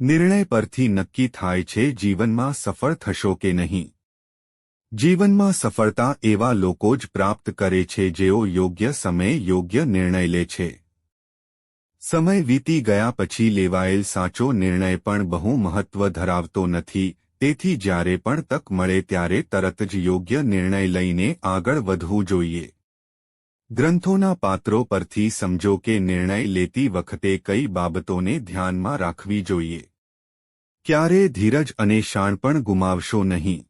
નિર્ણય પરથી નક્કી થાય છે જીવનમાં સફળ થશો કે નહીં. જીવનમાં સફળતા એવા લોકો જ પ્રાપ્ત કરે છે જેઓ યોગ્ય સમયે યોગ્ય નિર્ણય લે છે. સમય વીતી ગયા પછી લેવાયેલ સાચો નિર્ણય પણ બહુ મહત્વ ધરાવતો નથી, તેથી જ્યારે પણ તક મળે ત્યારે તરત જ યોગ્ય નિર્ણય લઈને આગળ વધવું જોઈએ. ગ્રંથોના પાત્રો પરથી સમજો કે નિર્ણય લેતી વખતે કઈ બાબતોને ધ્યાનમાં રાખવી જોઈએ. ક્યારે ધીરજ અને શાણ પણ ગુમાવશો નહીં.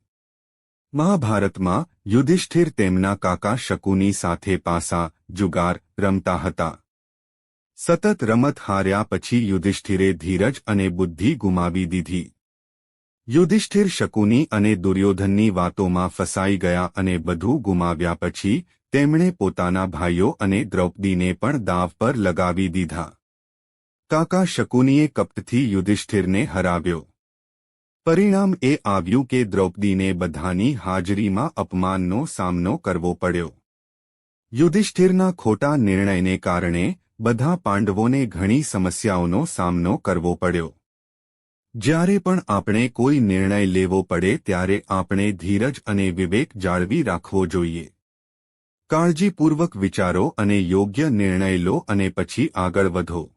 મહાભારતમાં યુધિષ્ઠિર તેમના કાકા શકુની સાથે પાસા, જુગાર, રમતા હતા. સતત રમત હાર્યા પછી યુધિષ્ઠિરે ધીરજ અને બુદ્ધિ ગુમાવી દીધી. યુધિષ્ઠિર શકુની અને દુર્યોધનની વાતોમાં ફસાઈ ગયા અને બધું ગુમાવ્યા પછી તેમણે પોતાના ભાઈઓ અને દ્રૌપદીને પણ દાવ પર લગાવી દીધા. કાકા શકુનીએ કપટથી યુધિષ્ઠિરને હરાવ્યો. પરિણામ એ આવ્યું કે દ્રૌપદીને બધાની હાજરીમાં અપમાનનો સામનો કરવો પડ્યો. યુધિષ્ઠિરના ખોટા નિર્ણયને કારણે બધા પાંડવોને ઘણી સમસ્યાઓનો સામનો કરવો પડ્યો. જ્યારે પણ આપણે કોઈ નિર્ણય લેવો પડે ત્યારે આપણે ધીરજ અને વિવેક જાળવી રાખવો જોઈએ. કાળજીપૂર્વક વિચારો અને યોગ્ય નિર્ણય લો અને પછી આગળ વધો.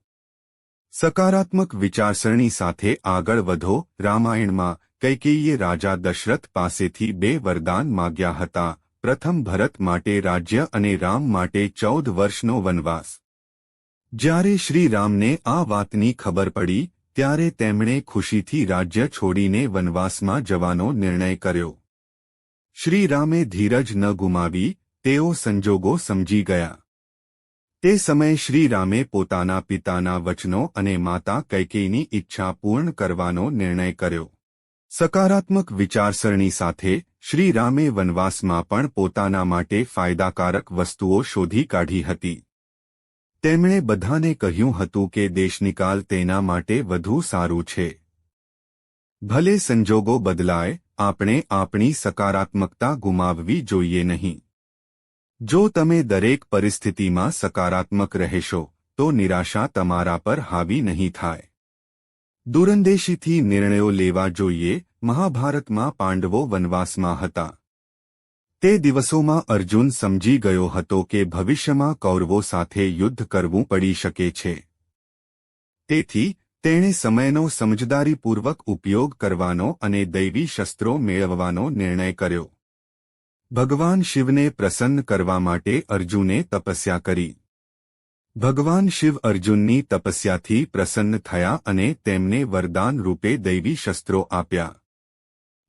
સકારાત્મક વિચારસરણી સાથે આગળ વધો. રામાયણમાં કૈકેયીએ રાજા દશરથ પાસેથી બે વરદાન માગ્યા હતા. પ્રથમ ભરત માટે રાજ્ય અને રામ માટે ચૌદ વર્ષનો વનવાસ. જ્યારે શ્રીરામને આ વાતની ખબર પડી, ત્યારે તેમણે ખુશીથી રાજ્ય છોડીને વનવાસમાં જવાનો નિર્ણય કર્યો. શ્રીરામે ધીરજ ન ગુમાવી તેઓ સંજોગો સમજી ગયા. તે સમયે શ્રીરામે પોતાના પિતાના વચનો અને માતા કૈકેયની ઈચ્છા પૂર્ણ કરવાનો નિર્ણય કર્યો. સકારાત્મક વિચારસરણી સાથે શ્રીરામે વનવાસમાં પણ પોતાના માટે ફાયદાકારક વસ્તુઓ શોધી કાઢી હતી. તેમણે બધાને કહ્યું હતું કે દેશનિકાલ તેના માટે વધુ સારું છે. ભલે સંજોગો બદલાય, આપણે આપણી સકારાત્મકતા ગુમાવવી જોઈએ નહીં. જો તમે દરેક પરિસ્થિતિમાં સકારાત્મક રહેશો, તો નિરાશા તમારા પર હાવી નહીં થાય. દૂરંદેશીથી નિર્ણયો લેવા જોઈએ, મહાભારતમાં પાંડવો વનવાસમાં હતા. તે દિવસોમાં અર્જુન સમજી ગયો હતો કે ભવિષ્યમાં કૌરવો સાથે યુદ્ધ કરવું પડી શકે છે. તેથી, તેણે સમયનો સમજદારીપૂર્વક ઉપયોગ કરવાનો અને દૈવી શસ્ત્રો મેળવવાનો નિર્ણય કર્યો. ભગવાન શિવને પ્રસન્ન કરવા માટે અર્જુને તપસ્યા કરી. ભગવાન શિવ અર્જુનની તપસ્યાથી પ્રસન્ન થયા અને તેમને વરદાન રૂપે દૈવી શસ્ત્રો આપ્યા.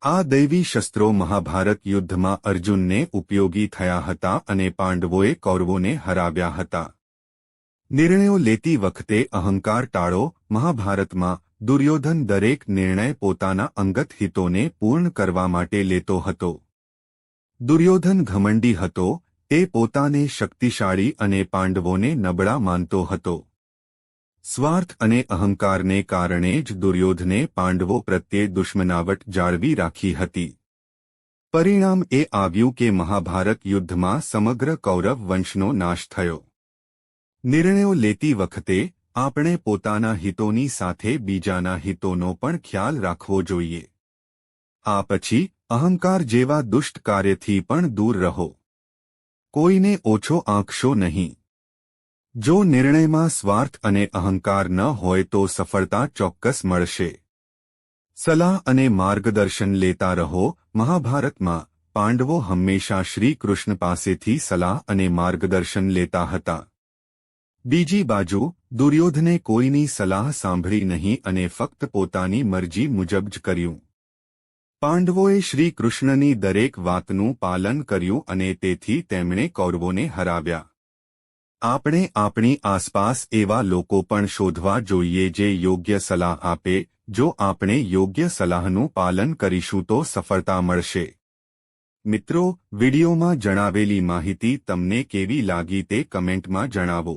આ દૈવી શસ્ત્રો મહાભારત યુદ્ધમાં અર્જુનને ઉપયોગી થયા હતા અને પાંડવોએ કૌરવોને હરાવ્યા હતા. નિર્ણયો લેતી વખતે અહંકાર ટાળો મહાભારતમાં દુર્યોધન દરેક નિર્ણય પોતાના અંગત હિતોને પૂર્ણ કરવા માટે લેતો હતો. દુર્યોધન ઘમંડી હતો તે પોતાને શક્તિશાળી અને પાંડવોને નબળા માનતો હતો. સ્વાર્થ અને અહંકારને કારણે જ દુર્યોધને પાંડવો પ્રત્યે દુશ્મનાવટ જાળવી રાખી હતી. પરિણામ એ આવ્યું કે મહાભારત યુદ્ધમાં સમગ્ર કૌરવ વંશનો નાશ થયો. નિર્ણયો લેતી વખતે, આપણે પોતાના હિતોની સાથે બીજાના હિતોનો પણ ખ્યાલ રાખવો જોઈએ. આ પછી અહંકાર જેવા દુષ્ટ કાર્યથી પણ દૂર રહો. કોઈને ઓછો આંકશો નહીં. જો નિર્ણયમાં સ્વાર્થ અને અહંકાર ન હોય તો સફળતા ચોક્કસ મળશે. સલાહ અને માર્ગદર્શન લેતા રહો. મહાભારતમાં પાંડવો હંમેશા શ્રી કૃષ્ણ પાસેથી સલાહ અને માર્ગદર્શન લેતા હતા. બીજી બાજુ, દુર્યોધને કોઈની સલાહ સાંભળી નહીં અને ફક્ત પોતાની મરજી મુજબ જ કર્યું. પાંડવોએ શ્રી કૃષ્ણની દરેક વાતનું પાલન કર્યું અને તેથી તેમણે કૌરવોને હરાવ્યા. આપણે આપણી આસપાસ એવા લોકો પણ શોધવા જોઈએ જે યોગ્ય સલાહ આપે, જો આપણે યોગ્ય સલાહનું પાલન કરીશું તો સફળતા મળશે. મિત્રો, વિડીયોમાં જણાવેલી માહિતી તમને કેવી લાગી તે કમેન્ટમાં જણાવો.